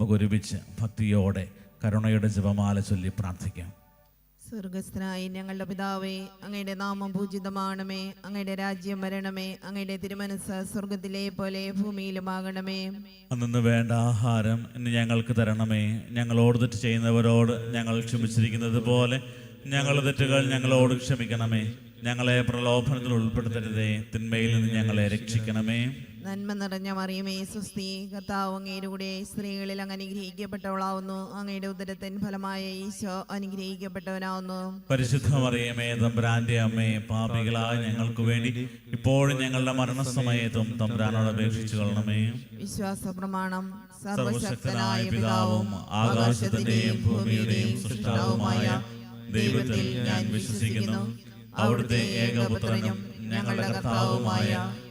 നമുക്ക് ഒരുമിച്ച് ഭക്തിയോടെ കരുണയുടെ ജപമാല ചൊല്ലി പ്രാർത്ഥിക്കാം. സ്വർഗസ്ഥനായി ഞങ്ങളുടെ പിതാവേ അങ്ങയുടെ നാമം പൂജിതമാണമേ അങ്ങയുടെ രാജ്യം വരണമേ അങ്ങയുടെ തിരുമനസ് സ്വർഗത്തിലെ പോലെ ഭൂമിയിലുമാകണമേ. അന്നു വേണ്ട ആഹാരം ഇന്ന് ഞങ്ങൾക്ക് തരണമേ. ഞങ്ങളോട് തെറ്റ് ചെയ്യുന്നവരോട് ഞങ്ങൾ ക്ഷമിച്ചിരിക്കുന്നത് പോലെ ഞങ്ങളുടെ തെറ്റുകൾ ഞങ്ങളോട് ക്ഷമിക്കണമേ. ഞങ്ങളെ പ്രലോഭനത്തിൽ ഉൾപ്പെടുത്തരുതേ. തിന്മയിൽ നിന്ന് ഞങ്ങളെ രക്ഷിക്കണമേ. നന്മ നിറഞ്ഞ മറിയമേ സുസ്തി കർത്താവ് അങ്ങയുടെ കൂടെ സ്ത്രീകളിൽ അങ്ങ് അനുഗ്രഹിക്കപ്പെട്ടവളാവുന്നു. അങ്ങയുടെ ഉദരത്തിൻ ഫലമായ ഈശോ അനുഗ്രഹിക്കപ്പെട്ടവനാവുന്നു. പരിശുദ്ധ മറിയമേ തമ്പ്രാന്റെ അമ്മയെ പാപികളായ ഞങ്ങൾക്ക് വേണ്ടി ഇപ്പോഴും ഞങ്ങളുടെ മരണസമയത്തും തമ്പ്രാനോട് അപേക്ഷിച്ചു കൊള്ളണമേ. വിശ്വാസ പ്രമാണം സർവശക്തനായ പിതാവും ആകാശത്തിന്റെയും ഭൂമിയുടെയും സൃഷ്ടാവുമായ ദൈവത്തിൽ ഞാൻ വിശ്വസിക്കുന്നു. അവിടുത്തെ ഏകപുത്രനും ഞങ്ങളുടെ കർത്താവുമായ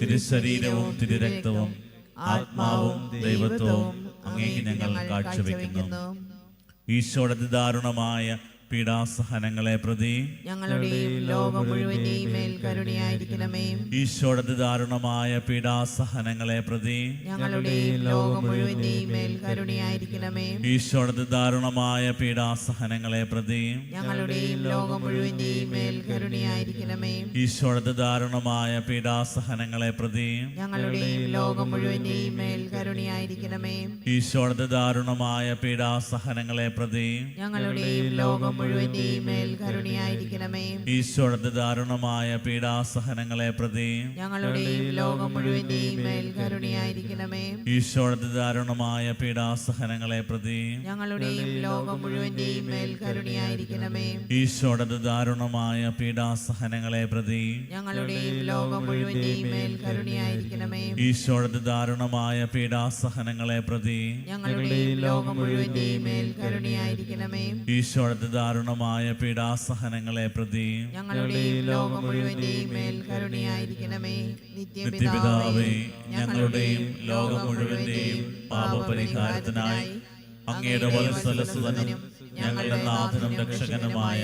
തിരുശരീരവും തിരുരക്തവും ആത്മാവും ദൈവത്വവും അങ്ങേക്ക് ഞങ്ങൾ കാഴ്ചവെക്കുന്നു. ഈശോയുടെ ദാരുണമായ പീഡാസഹനങ്ങളെ പ്രതി ഞങ്ങളുടെയും ലോകം മുഴുവന്റെയും മേൽ കരുണയായിരിക്കണമേ. ഈശോയുടെ ദാരുണമായ പീഡാസഹനങ്ങളെ പ്രതി ഞങ്ങളുടെയും ലോകം മുഴുവന്റെയും മേൽ കരുണയായിരിക്കണമേ. ഈശോയുടെ ദാരുണമായ പീഡാസഹനങ്ങളെ പ്രതി ഞങ്ങളുടെയും ലോകം മുഴുവന്റെയും മേൽ കരുണയായിരിക്കണമേ. ഈശോയുടെ ദാരുണമായ പീഡാസഹനങ്ങളെ പ്രതി ഞങ്ങളുടെയും ലോകം മുഴുവന്റെയും മേൽ കരുണയായിരിക്കണമേ. ഈശോയുടെ ദാരുണമായ പീഡാസഹനങ്ങളെ പ്രതി ഞങ്ങളുടെ ലോകം മുഴുവന്റെയും മേൽ ഈശോയുടെ ദാരുണമായ പീഡാസഹനങ്ങളെ പ്രതി ഞങ്ങളുടെയും ലോകം മുഴുവന്റെയും മേൽ കരുണയായിരിക്കണമേ. ഈശോയുടെ ദാരുണമായ പീഡാസഹനങ്ങളെ പ്രതി ഞങ്ങളുടെയും ലോകം മുഴുവന്റെയും മേൽ കരുണയായിരിക്കണമേ. ഈശോയുടെ ദാരുണമായ പീഡാസഹനങ്ങളെ പ്രതി ഞങ്ങളുടെയും ലോകം മുഴുവന്റെയും മേൽ കരുണയായിരിക്കണമേ. ഈശോയുടെ ദാരുണമായ പീഡാസഹനങ്ങളെ പ്രതി ഞങ്ങളുടെയും ലോകം മുഴുവന്റെയും മേൽ കരുണയായിരിക്കണമേ. ഈശോയുടെ ദാരുണമായ പീഡാസഹനങ്ങളെ പ്രതി. ഞങ്ങളുടെയും ലോകം മുഴുവന്റെയും മേൽ കരുണയായിരിക്കണമേ. നിത്യപിതാവേ നിത്യപിതാവേ ഞങ്ങളുടെയും ലോകം മുഴുവന്റെയും പാപപരിഹാരത്തിനായി അങ്ങയുടെ വത്സലസുതനും ഞങ്ങളുടെ നാഥനും രക്ഷകനുമായ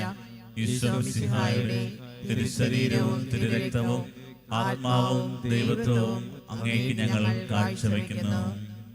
ഈശ്വരസിഹായുടെ തിരുശരീരവും തിരുരക്തവും ആത്മാവും ദൈവത്വവും അങ്ങേക്ക് ഞങ്ങൾ കാഴ്ചവെക്കുന്നു.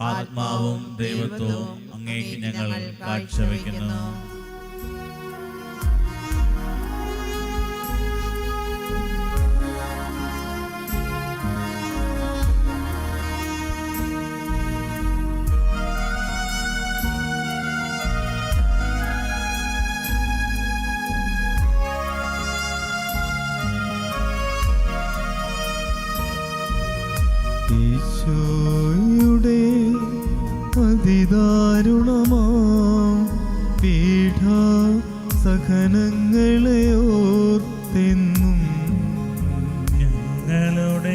ആത്മാവും ദൈവത്വവും അങ്ങേക്ക് ഞങ്ങൾ കാഴ്ചവെക്കുന്നു. ഞങ്ങളുടെ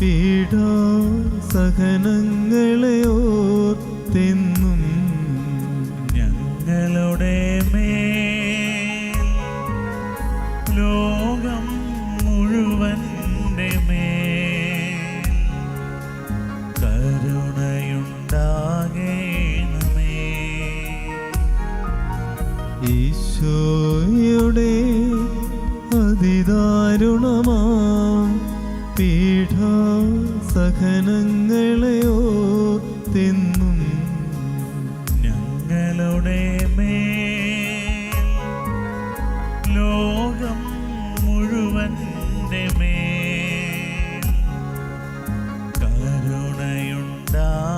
പീഠ സഹനങ്ങളെ ഞങ്ങളുടെ മേൽ. ലോകം മുഴുവന്റെ ഈശോയുടെ അതിദാരുണമാം ഓർത്തിന്നും ഞങ്ങളുടെ മേ ലോകം മുഴുവൻ മേ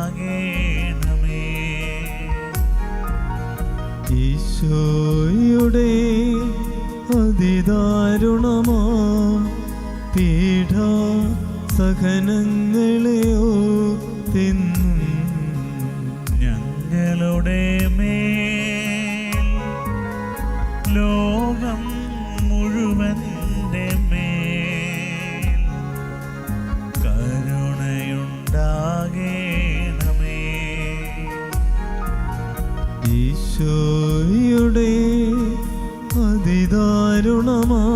കരുണയുണ്ടാകേണമേ. ഈശോയുടെ അതിദാരുണമാ പീഠ സഹനങ്ങളെയോ ഓർത്തിന്നും ഈശോയുടെ അതിദാരുണമാം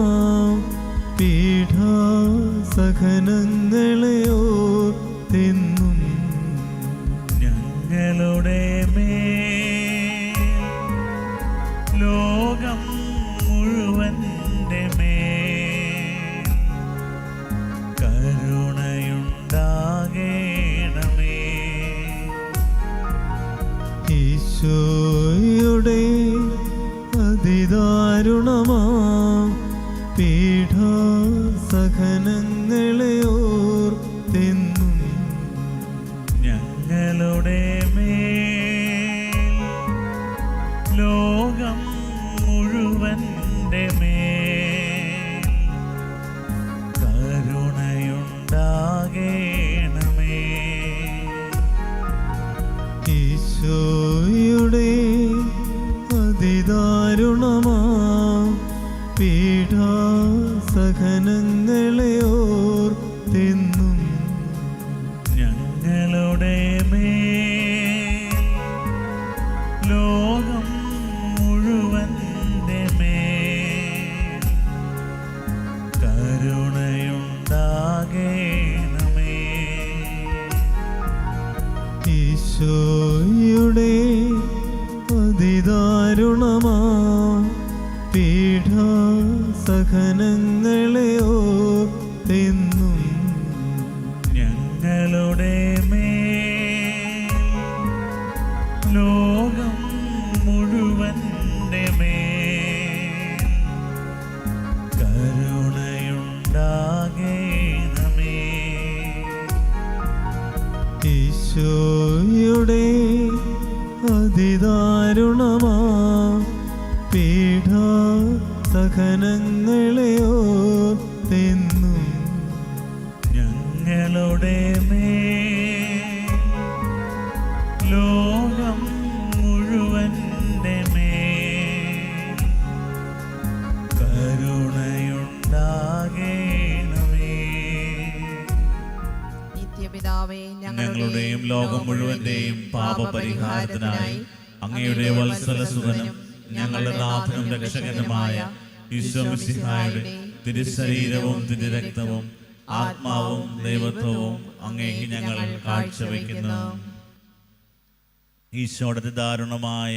ലോകം മുഴുവന്റെ മേൽ സഹനങ്ങളെ ഓർത്തിന്നും ഞങ്ങളുടെ മേ ലോകം മുഴുവന്റെ മേ കരുണയുണ്ടാകേണമേ. നിത്യപിതാവേ ഞങ്ങളുടെയും ലോകം മുഴുവന്റെയും പാപപരിഹാരത്തിനായി അങ്ങയുടെ വത്സലസുതനും ഞങ്ങളുടെ നാഥനും രക്ഷകനുമായ ഈശ്വമിസിഹായുടെ തിരുശരീരവും തിരുരക്തവും ആത്മാവും ദൈവത്വവും അങ്ങേക്ക് ഞങ്ങൾ കാഴ്ചവെക്കുന്നു. ഈശോടെ ദാരുണമായ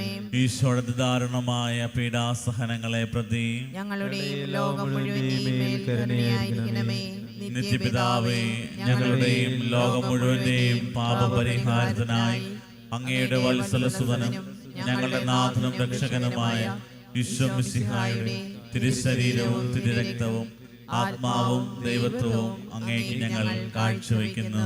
ഈശോയുടെ ദാരുണമായ പീഡാസഹനങ്ങളെ പ്രതി ഞങ്ങളുടെയും ലോകം കരുണയായിരിക്കണമേ. നിത്യപിതാവേ ഞങ്ങളുടെയും ലോകം മുഴുവന്റെയും പാപപരിഹാരത്തിനായി അങ്ങയുടെ വത്സലസുതനും ഞങ്ങളുടെ നാഥനും രക്ഷകനുമായ വിശ്വമിസിഹായുടെ തിരുശരീരവും തിരുരക്തവും ആത്മാവും ദൈവത്വവും അങ്ങേക്ക് ഞങ്ങൾ കാഴ്ചവെക്കുന്നു.